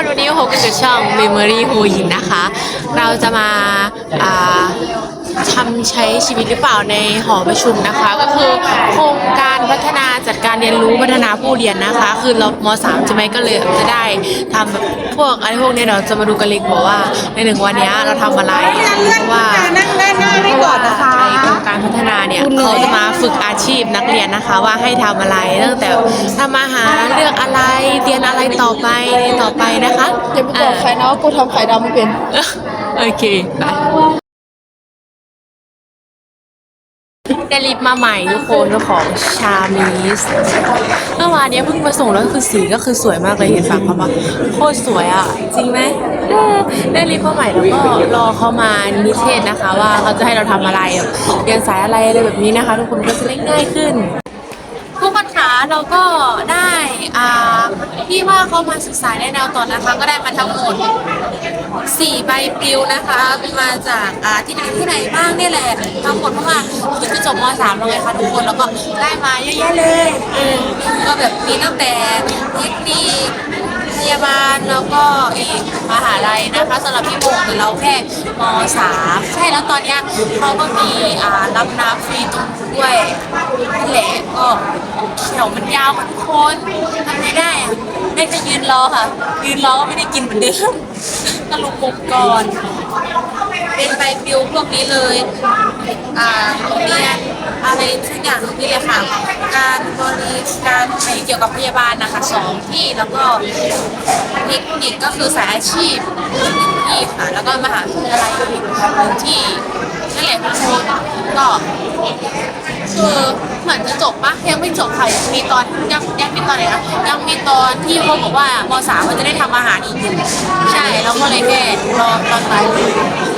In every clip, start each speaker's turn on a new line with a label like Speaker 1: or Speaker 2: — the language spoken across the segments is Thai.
Speaker 1: คนวันนี้พบกันกับช่อง Memory หัวหินนะคะ เราจะมา ทำใช้ชีวิตหรือเปล่าในหอประชุมนะคะ ก็คือโครงการพัฒนาจัดการเรียนรู้พัฒนาผู้เรียนนะคะ คือเรามสามใช่ไหมก็เลยจะได้ทำแบบพวกอะไรพวกเนี้ยเราจะมาดูกันเลยบอกว่าในหนึ่งวันเนี้ยเราทำอะไรเพราะว่า
Speaker 2: นั่งด้านหน้าไม่ก่อนนะคะ
Speaker 1: ในโครงการพัฒนาเนี่ยเขาจะมาฝึกอาชีพนักเรียนนะคะ ว่าให้ทำอะไรตั้งแต่ทำอาหารเลือกอะไรเรียนอะไรต่อไปเรียนต่อไปนะคะ
Speaker 2: อย่าไปบอกใครนะว่ากูทำไข่ดาวไม่เป็น
Speaker 1: อะโอเคไป ได้ลิปมาใหม่ทุกคนของชามิสเมื่อวานเนี้ยเพิ่งมาส่งแล้วก็คือสีก็คือสวยมากเลยเห็นปะเขามาโคตรสวยอะ จริงไหมได้ลิปมาใหม่แล้วก็รอเขามานิเทศนะคะ ว่าเขาจะให้เราทำอะไรเรียนสายอะไรอะไรแบบนี้นะคะ ทุกคนก็จะได้ง่ายขึ้น ทุกคนคะเราก็ได้อ่า ที่ว่าเขามาศึกษาในแนวต่อนะคะ ก็ได้มาทั้งหมดสี่ใบปลิวนะคะ มาจากอ่าที่ไหนที่ไหนบ้างเนี่ยแหละ ทั้งหมดเพราะว่าคือจบมสามแล้วไงคะทุกคนแล้วก็ได้มาเยอะแยะเลยอืมก็แบบมีตั้งแต่เทคนิคพยาบาลแล้วก็อีกมหาลัยนะคะสำหรับพี่โมงแต่เราแค่มสามใช่แล้วตอนเนี้ยเขาก็มีอ่ารับน้ำฟรีตรงด้วยนั่นแหละก็แถวมันยาวค่ะทุกคนทำไง ได้ยืนรอค่ะ ยืนรอก็ไม่ได้กินเหมือนเดิมก็ลุกมุกก่อน เป็นใบปลิวพวกนี้เลย อ่าโรงเรียนอะไรทุกอย่างนี่เลยค่ะ การบริการเกี่ยวกับพยาบาลนะคะสองที่แล้วก็เทคนิคก็คือสายอาชีพหนึ่งที่ค่ะแล้วก็มหาวิทยาลัยอีกหนึ่งที่ นั่นแหละทุกคนก็คือเหมือนจะจบปะยังไม่จบค่ะยังมีตอนยังยังมีตอนไหนนะยังมีตอนที่เขาบอกว่ามสามมันจะได้ทำอาหารอีกอยู่ใช่แล้วก็เลยแค่รอตอนไป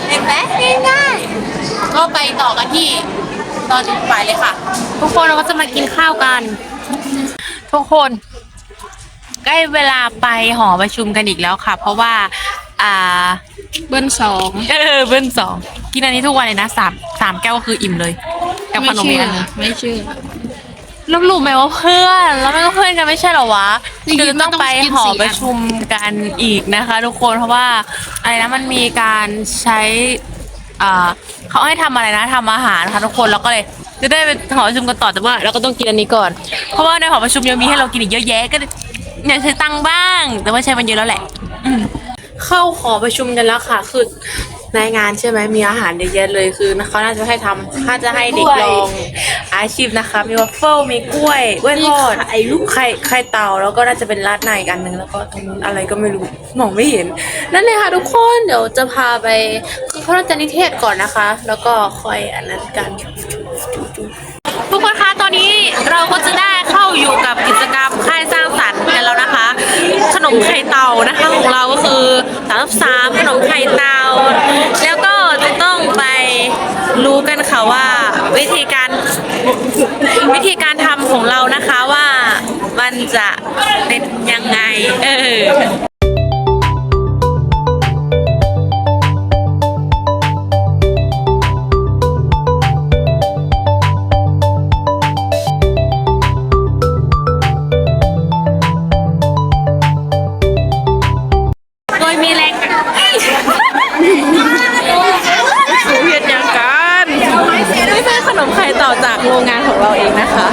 Speaker 1: เห็นไหมง่ายๆก็ไปต่อกันที่ตอนบ่ายเลยค่ะ ทุกคนเราก็จะมากินข้าวกัน ทุกคน ใกล้เวลาไปหอประชุมกันอีกแล้วค่ะ เพราะว่า อ่า
Speaker 2: เบิ้ลสอง
Speaker 1: เออ เบิ้ลสอง กินอันนี้ทุกวันเลยนะสามสามแก้วก็คืออิ่มเลยกับขนมอีกอันหนึง
Speaker 2: ไม่เชื่อ
Speaker 1: แล้วรู้ไหมว่าเพื่อน แล้วมันก็เพื่อนกันไม่ใช่เหรอวะ
Speaker 2: จริงๆ
Speaker 1: คือต้องไป
Speaker 2: มันต้องกิน
Speaker 1: หอ
Speaker 2: สี่อัน
Speaker 1: ประชุมกันอีกนะคะ ทุกคนเพราะว่าอะไรนะมันมีการใช้อ่าเขาให้ทำอะไรนะทำอาหารนะคะทุกคนแล้วก็เลย จะได้ไปหอประชุมกันต่อแต่ว่าเราก็ต้องกินอันนี้ก่อน เพราะว่าในหอประชุมยังมีให้เรากินอีกเยอะแยะก็เลยอยากใช้ตังค์บ้าง แต่ว่าใช้มันเยอะแล้วแหละอืมเข้าหอประชุมกันแล้วค่ะ คือ ในงานใช่ไหมมีอาหารเยอะแยะเลยคือเขาน่าจะให้ทำถ้าจะให้เด็กลองอาชีพนะคะ มีวัฟเฟิลมีกล้วยกล้วยทอดไอ้ลูกไข่ไข่เต่าแล้วก็น่าจะเป็นราดหน้าอีกอันหนึ่งแล้วก็ตรงนู้นอะไรก็ไม่รู้มองไม่เห็น นั่นเลยค่ะทุกคนเดี๋ยวจะพาไปคือเขาน่าจะนิเทศก่อนนะคะ แล้วก็ค่อยอันนั้นกันทุกคนคะตอนนี้เราก็จะได้เข้าอยู่กับกิจกรรมค่ายสร้างสรรค์กันแล้วนะคะ ขนมไข่เต่านะคะของเราก็คือสามสามขนมไข่เต่า รู้กันค่ะว่าวิธีการวิธีการทำของเรานะคะว่ามันจะเป็นยังไง เออ นมไข่ต่อจากโรงงานของเราเองนะคะ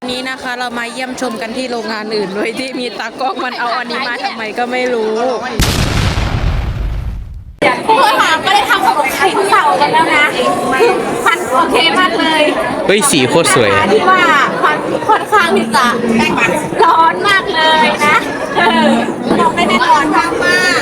Speaker 1: วันนี้นะคะเรามาเยี่ยมชมกันที่โรงงานอื่นโดยที่มีตากล้องมันเอาอันนี้มาทำไมก็ไม่รู้
Speaker 2: พวกเราก็ได้ทำขนมไข่เต่ากันแล้วนะคือมันโอเคมากเลย
Speaker 3: เฮ้ยสีโคตรสวยอะ
Speaker 2: ที่ว่ามันค่อนข้างที่จะร้อนมากเลยนะเออเราไม่ได้ร้อนมากมาก